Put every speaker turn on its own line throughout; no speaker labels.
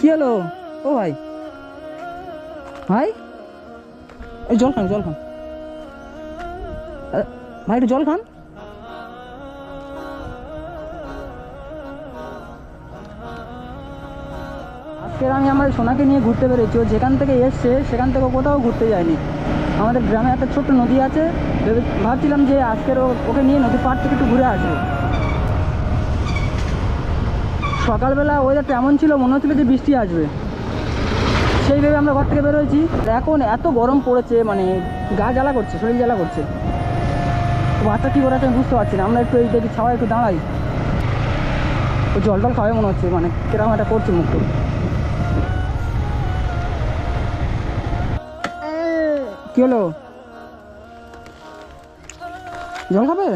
কি হলো? ও ভাই। ভাই? এই জল খান জল খান। ভাই, একটু জল খান। আজকে আমি আমার সোনাকে নিয়ে ঘুরতে পেরেছি ও যেখান থেকে এসছে, সেখান থেকে কোথাও ঘুরতে যায়নি। আমাদের গ্রামে একটা ছোট্ট নদী আছে। ভাবছিলাম যে আজকের ওকে নিয়ে নদীর পাড় থেকে একটু ঘুরে আসব। সকালবেলা ওয়েদারটা এমন ছিল, মনে হচ্ছিল যে বৃষ্টি আসবে। সেই ভেবে আমরা ঘর থেকে বেরোয়েছি। এখন এত গরম পড়েছে মানে গা জ্বালা করছে, শরীর জ্বালা করছে। বাচ্চা কী করেছে আমি বুঝতে পারছি না। আমরা একটু এই দেখি ছাওয়া একটু দাঁড়াই। ও জল টল খাওয়াই মনে হচ্ছে মানে কীরকম একটা করছে মুখটা। কি হলো? জল খাবে?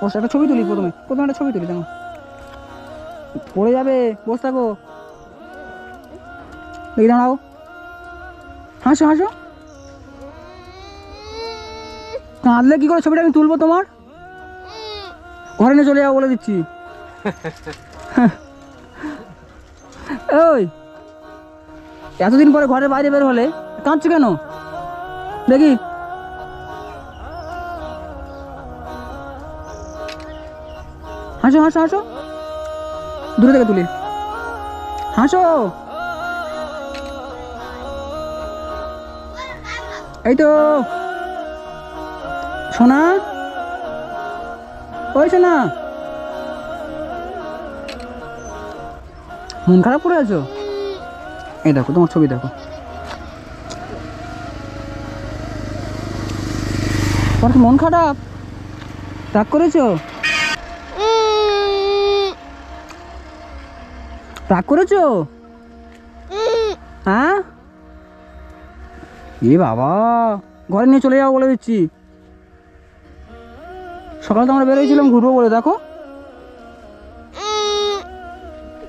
বসে একটা ছবি তুলি প্রথমে। প্রথমে একটা ছবি তুলি দেখো পড়ে যাবে বসে থাকো দেখি দাঁড়াও। হাসো হাসো। কাঁদলে কি করে ছবিটা আমি তুলবো তোমার? ঘরে নিয়ে চলে যাব বলে দিচ্ছি। ওই এতদিন পরে ঘরের বাইরে বের হলে কাঁদছো কেন? দেখি। হাসো হাসো হাসো। দূরে থেকে তুলি। হাসো। এই তো। সোনা। ওই সোনা। মন খারাপ করে আছো? এই দেখো, তোমার ছবি দেখো। তোমার মন খারাপ? রাগ করেছ? রাগ করেছ? হ্যাঁ? এ বাবা, ঘরে নিয়ে চলে যাব বলে দিচ্ছি। সকালে তো আমরা বেরোয়েছিলাম ঘুরবো বলে, দেখো।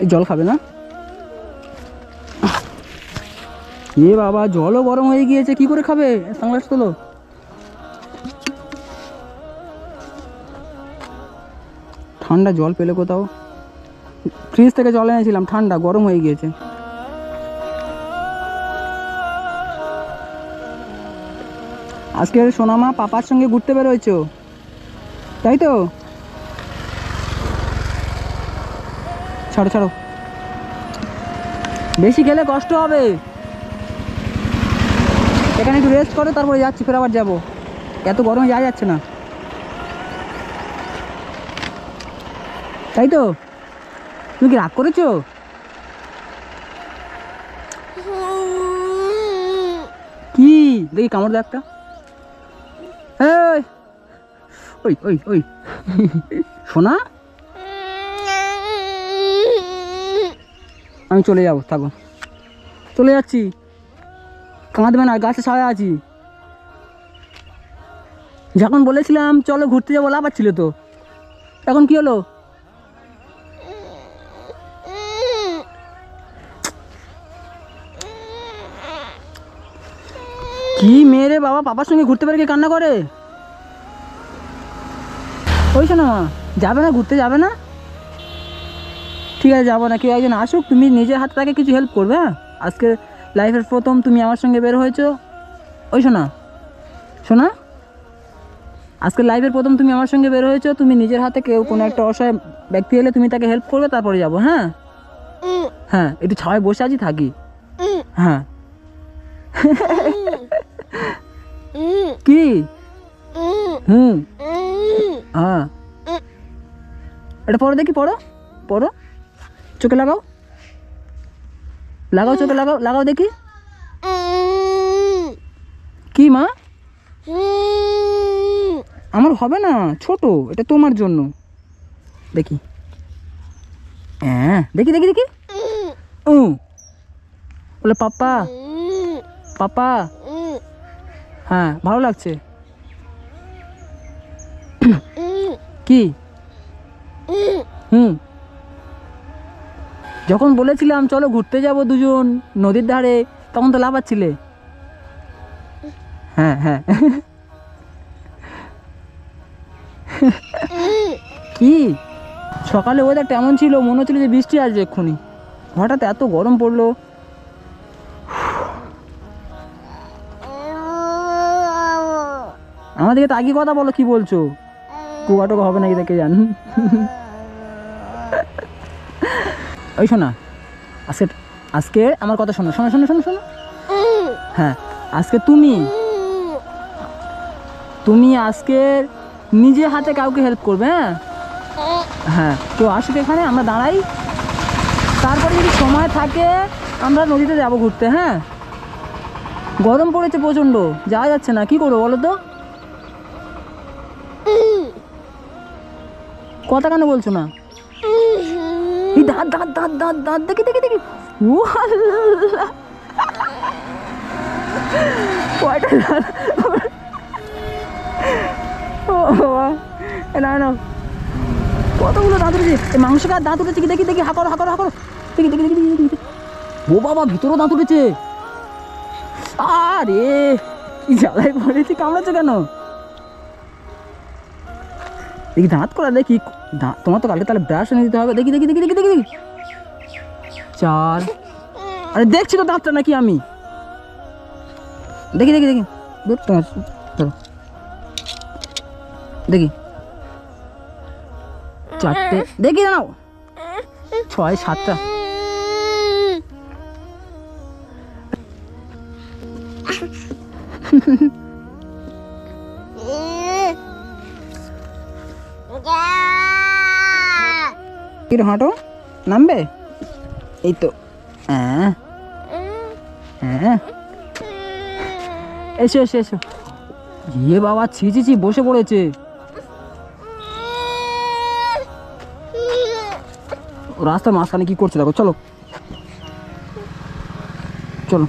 এই জল খাবে না? এ বাবা, জলও গরম হয়ে গিয়েছে, কি করে খাবে? সানগ্লাস তোলো। ঠান্ডা জল পেলে কোথাও? ফ্রিজ থেকে জল এনেছিলাম, ঠান্ডা, গরম হয়ে গিয়েছে। আজকে সোনামা পাপার সঙ্গে ঘুরতে বেরোয়ছো? তাই তো? ছাড়ো ছাড়ো। বেশি গেলে কষ্ট হবে। এখানে একটু রেস্ট করো, তারপরে যাচ্ছি, ফের আবার যাব। এত গরমে যাওয়া যাচ্ছে না। তাই তো? তুমি কি রাগ করেছ? কি? দেখি কামড় দে একটা। ওই ওই ওই। সোনা? আমি চলে যাব, থাকো। চলে যাচ্ছি। কাঁদবে না, গাছে ছায়া আছি। যখন বলেছিলাম, চলো ঘুরতে যাব, লাভ ছিল তো। এখন কি হলো? কি মেয়ে বাবা? পাপার সঙ্গে ঘুরতে পারে কি কান্না করে? ওই শোনো মা যাবে না ঘুরতে যাবে না? ঠিক আছে যাব না। কেউ একজন আসুক তুমি নিজের হাতে তাকে কিছু হেল্প করবে হ্যাঁ? আজকে লাইফের প্রথম তুমি আমার সঙ্গে বের হয়েছো। ওই শোনা শোনা। আজকে লাইফের প্রথম তুমি আমার সঙ্গে বের হয়েছো তুমি নিজের হাতে কেউ কোনো একটা অসহায় ব্যক্তি এলে তুমি তাকে হেল্প করবে তারপরে যাব হ্যাঁ? হ্যাঁ একটু ছাওয়ায় বসে আছি থাকি। হ্যাঁ। কি? হুম। হ্যাঁ। এটা পড়ো দেখি পড়ো পড়ো চোখে লাগাও। লাগাও চোখে লাগাও লাগাও দেখি। কি মা? আমার হবে না ছোট এটা তোমার জন্য। দেখি। হ্যাঁ দেখি দেখি দেখি। ও বলে পাপা পাপা হ্যাঁ ভালো লাগছে? কি? হুম। যখন বলেছিলাম, চলো ঘুরতে যাব দুজন নদীর ধারে, তখন তো লাফাচ্ছিলে। হ্যাঁ হ্যাঁ। কি? সকালে ওয়েদারটা এমন ছিল, মনে হচ্ছিল যে বৃষ্টি আসবে এক্ষুনি। হঠাৎ এত গরম পড়ল। আমাদেরকে তো আগে কথা বলো, কি বলছো? কুয়া টুকা হবে নাকি দেখে জান। ওই শোনা, আজকে আজকে আমার কথা শোনো শোনো শোনো শোনো শোনো। হ্যাঁ আজকে তুমি তুমি আজকে নিজে হাতে কাউকে হেল্প করবে হ্যাঁ? হ্যাঁ কেউ আসুক এখানে, আমরা দাঁড়াই। তারপরে যদি সময় থাকে, আমরা নদীতে যাব ঘুরতে হ্যাঁ? গরম পড়েছে প্রচণ্ড, যাওয়া যাচ্ছে না, কি করব বলো তো? কথা কেন বলছো না? এই দাঁত দাঁত দাঁত দাঁত দাঁত দেখি দেখি দেখি। ও আল্লাহ। কয়টা ও বাবা। না না কতগুলো দাঁত উঠেছে? মাংস কার দাঁত উঠেছে কি? দেখি দেখি হাকর হাকর হাকর দেখি দেখি দেখি, দেখি ও বাবা ভিতরেও দাঁত উঠেছে। আরে কি জ্বালায় পড়েছি কামড়াচ্ছে কেন? দেখি দাঁত করা, দেখি দাঁত তোমার তো কালকে তাহলে ব্রাশ এনে দিতে হবে। দেখি দেখি দেখি দেখি দেখি দেখি। চার। আরে দেখছি তো দাঁতটা নাকি আমি। দেখি দেখি দেখি। তোমার দেখি। চারটে। দেখি জানাও ছয়, সাতটা। কিরম হাঁটো? নামবে? এই তো। হ্যাঁ। হ্যাঁ। এসো এসো এসো। ইয়ে বাবা, ছি ছি ছি, বসে পড়েছে। রাস্তার মাঝখানে কি করছে দেখো, চলো। চলো।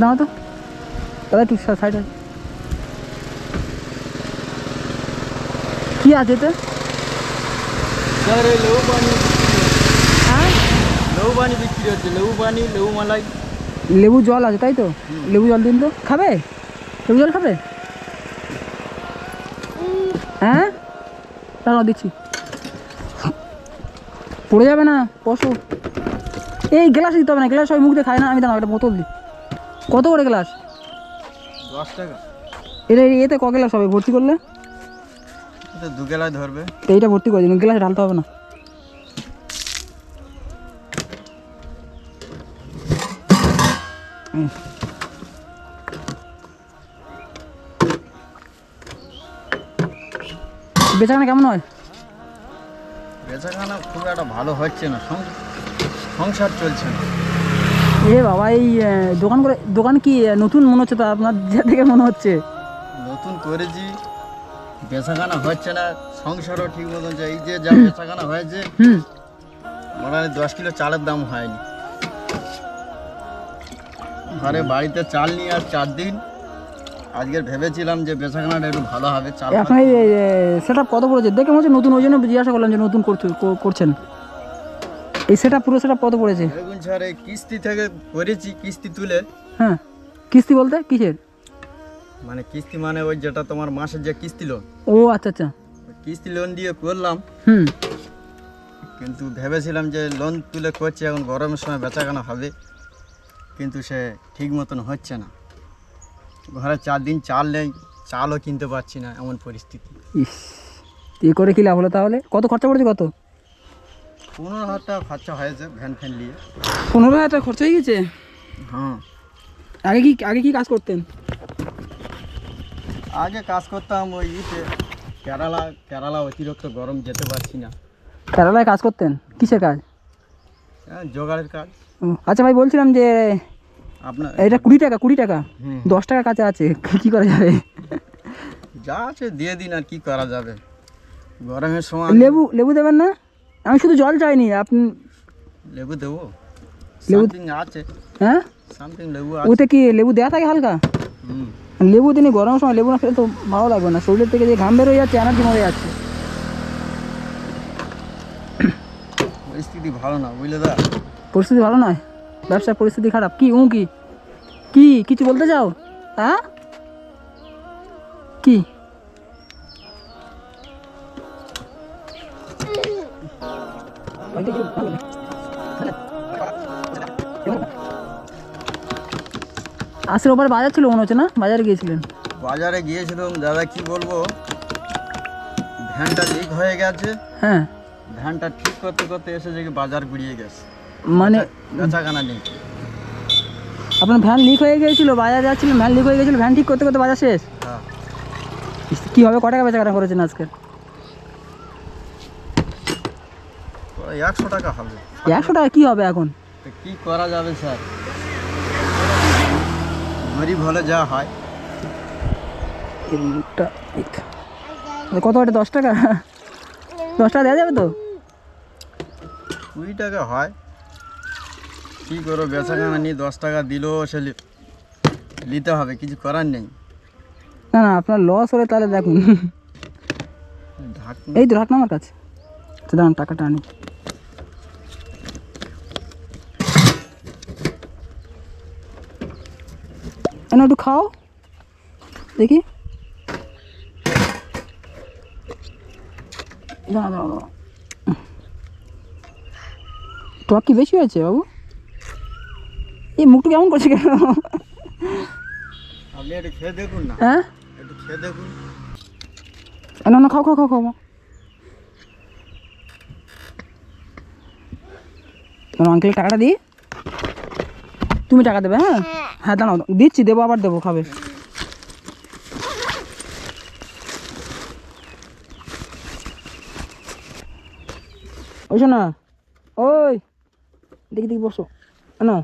দাও তো। দাদা একটু সাইডে কি আছে তো
স্যার এই লেবু পানি
হ্যাঁ?
লেবু পানি বিক্রি হচ্ছে লেবু পানি লেবু মালাই
লেবু জল আছে তাই তো? লেবু জল দিন তো। খাবে? লেবু জল খাবে? হ্যাঁ? দাঁড়াও দিচ্ছি। পড়ে যাবে না পশু এই গ্লাস দিতে হবে না গ্লাস সবাই মুখ দিয়ে খায় না আমি দাঁড়াও একটা বোতল দিই। কত করে গ্লাস?
দশ টাকা।
এটা এতে ক গ্লাস হবে ভর্তি করলে?
দু গেলায় ধরবে।
এইটা ভর্তি করে দিন গ্লাস ঢালতে হবে না। হুম। বেচাকেনা কেমন হয়?
বেচাখানা খুব একটা ভালো হচ্ছে না সং- সংসার চলছে না।
এ বাবা এই দোকান করে দোকান কি নতুন মনে হচ্ছে তো আপনার যে দেখে মনে হচ্ছে।
নতুন করেছি বেচাখানা হচ্ছে না সংসারও ঠিক মতন যে এই যে যা বেচাখানা হয়েছে মোটামুটি দশ কিলো চালের দাম হয়নি। ঘরে বাড়িতে চাল নিয়ে আর চার দিন। আজকের ভেবেছিলাম যে বেচাখানাটা একটু ভালো হবে চাল
এখন সেট কত পড়েছে? দেখে মনে হচ্ছে নতুন ওই জন্য জিজ্ঞাসা করলাম যে নতুন করছেন। এই সেট পুরো সেট কত পড়েছে?
বেগুন স্যার এই কিস্তি থেকে করেছি কিস্তি তুলে।
হ্যাঁ কিস্তি বলতে কিসের?
মানে কিস্তি মানে ওই যেটা তোমার মাসের যে কিস্তি লোন।
ও আচ্ছা আচ্ছা।
কিস্তি লোন দিয়ে করলাম।
হুম।
কিন্তু ভেবেছিলাম যে লোন তুলে করছি এখন গরমের সময় বেচাকেনা হবে। কিন্তু সে ঠিক মতন হচ্ছে না। ঘরে চার দিন চাল নেই চালও কিনতে পারছি না এমন পরিস্থিতি।
ইস এ করে কি লাভ হলো তাহলে? কত খরচা পড়েছে কত?
পনেরো হাজার টাকা খরচা হয়েছে ভ্যান ফ্যান নিয়ে।
পনেরো হাজার টাকা খরচা হয়ে গেছে?
হ্যাঁ।
আগে কি আগে কি কাজ করতেন?
আগে কাজ করতাম ওই ইতে কেরালা কেরালা অতিরিক্ত গরম যেতে পারছি না।
কেরালায় কাজ করতেন? কিসের কাজ?
হ্যাঁ জোগাড়ের কাজ।
ও, আচ্ছা ভাই বলছিলাম যে
আপনার
এটা কুড়ি টাকা কুড়ি টাকা।
হুম।
দশ টাকা কাছে আছে কি করা যাবে?
যা আছে দিয়ে দিন আর কি করা যাবে। গরমের সময়
লেবু লেবু দেবেন না? আমি শুধু জল চাইনি আপনি
লেবু দেবো?
লেবু-
সামথিং আছে।
হ্যাঁ?
সামথিং লেবু আছে।
ওতে কি লেবু দেওয়া থাকে হালকা?
হুম।
লেবু দিনে গরমের সময় লেবু না খেলে তো ভালো লাগবে না। শরীরের থেকে যে ঘাম বের হয়ে যাচ্ছে এনার্জি মরে যাচ্ছে।
পরিস্থিতি ভালো না বুঝলে দা?
পরিস্থিতি ভালো নয়? ব্যবসার পরিস্থিতি খারাপ। কি উ কি? কি কিছু বলতে চাও? হ্যাঁ? কি? আসলে ওপরে বাজার ছিল মনে হচ্ছে না? বাজারে গিয়েছিলেন?
বাজারে গিয়েছিলাম দাদা কি বলব? ভ্যানটা লিক হয়ে গেছে।
হ্যাঁ।
ভ্যানটা ঠিক করতে করতে এসে যে বাজার গুড়িয়ে গেছে।
মানে
বেচাকানা নেই
আপনার ভ্যান লিক হয়ে গিয়েছিল বাজারে যাচ্ছিলেন ভ্যান লিক হয়ে গেছিল ভ্যান ঠিক করতে করতে বাজার শেষ?
হ্যাঁ।
কীভাবে ক টাকা বেচা কেনা করেছেন আজকে?
একশো টাকা হবে।
একশো টাকা কী হবে এখন?
কি করা যাবে স্যার? গরিব হলে যা হয়।
মুখটা কত ওটা? দশ টাকা? দশ টাকা দেওয়া যাবে তো?
কুড়ি টাকা হয়। কি করো বেচাকানা নিয়ে দশ টাকা দিলেও সে নিতে হবে কিছু করার নেই।
না না আপনার লস হলে তাহলে দেখুন। এই তো রাখ না আমার কাছে। তো দাঁড়ান টাকাটা আনি। এনে একটু খাও। দেখি। দাঁড়া দাঁড়া দাঁড়া টক কি বেশি হয়েছে বাবু? এই মুখটা কেমন করছে কেন?
আপনি একটু খেয়ে দেখুন না।
হ্যাঁ?
একটু খেয়ে দেখুন।
না না খাও খাও খাও খাও তোমার আঙ্কেল টাকাটা দিই। তুমি টাকা দেবে হ্যাঁ? হ্যাঁ দাঁড়াও দিচ্ছি, দেবো, আবার দেবো, খাবে। ওই শোনা, ওই দেখি দেখি বসো। না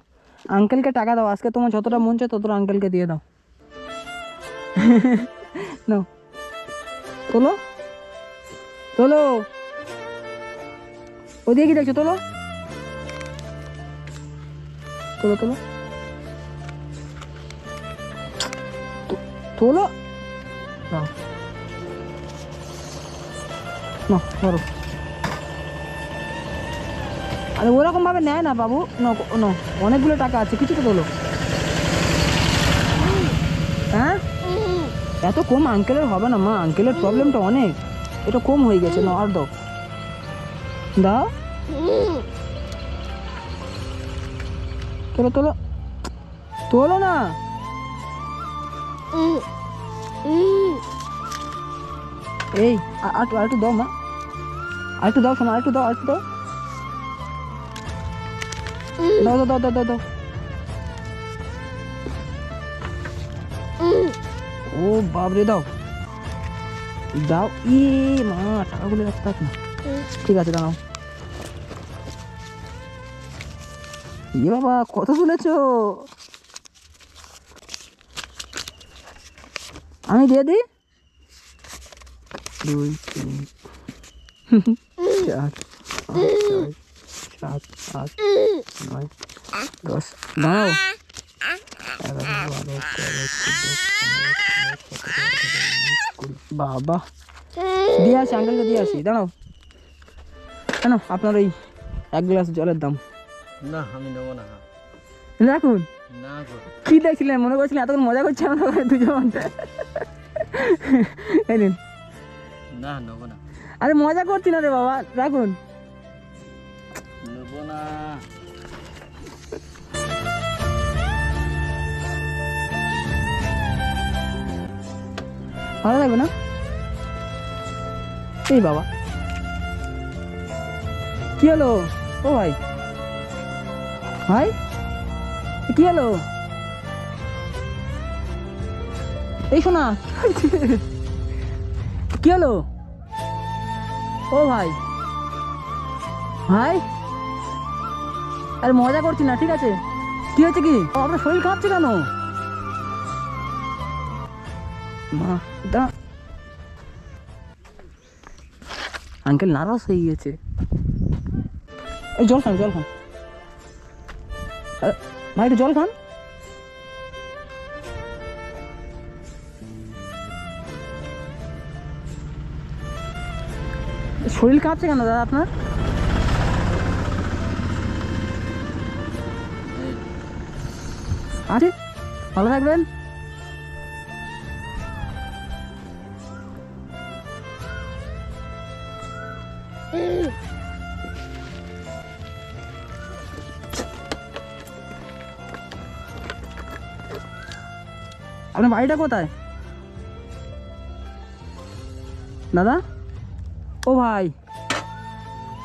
আঙ্কেলকে টাকা দাও, আজকে তোমার যতটা মন চায় ততটা আঙ্কেলকে দিয়ে দাও। নাও, তোলো তোলো। ওদিকে কি দেখছ, তোলো? তোলো তোলো। তোলো নাও নাও ধরো আরে ওরকম ভাবে নেয় না বাবু। নো নো অনেকগুলো টাকা আছে কিছু তো তোলো। হ্যাঁ? এত কম আঙ্কেলের হবে না মা আঙ্কেলের প্রবলেমটা অনেক। এটা কম হয়ে গেছে না আর দাও। দাও? তোলো তোলো। তোলো না। এই আ- আর আর একটু দাও মা আর একটু দাও শোনো আর একটু দাও আর একটু দাও দাও দাও দাও দাও দাও ও বাবরে দাও। দাও ই মা টাকাগুলো রাখতে না। ঠিক আছে দাঁড়াও। ইয়ে বাবা কত তুলেছ আমি দিয়ে দিই দুই তিন চার সাত আট নয় দশ দাঁড়াও বাবা দিয়ে আসি আঙ্কেলকে দিয়ে আসি দাঁড়াও কেন আপনার ওই এক গ্লাস জলের দাম
না আমি নেব না
রাখুন। কি দেখছিলেন? মনে করছিলেন এতক্ষণ মজা করছে আমরা দুজন। এই নিন।
না নেব না।
আরে মজা করছি না রে বাবা রাখুন।
নেব না।
ভালো লাগবে না? এই বাবা। কি হলো? ও ভাই। ভাই? কি হলো? এই শোনা। কি হলো? ও ভাই। ভাই? আরে মজা করছি না, ঠিক আছে? কি হচ্ছে কি? আপনার শরীর খাচ্ছে কেন? মা, দা। আঙ্কেল নার্ভাস হয়ে গিয়েছে। এই জল খান জল খান। ভাই একটু জল খান। শরীর কাঁপছে কেন দাদা আপনার? আছে ভালো থাকবেন। আপনার বাড়িটা কোথায়? দাদা? ও ভাই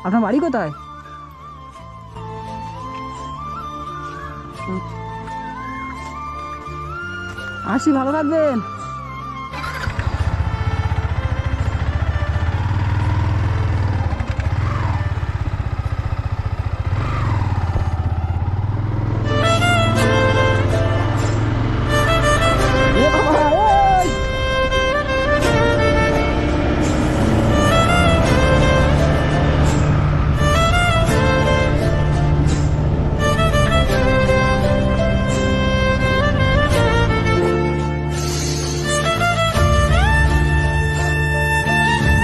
আপনার বাড়ি কোথায়? আসি ভালো থাকবেন।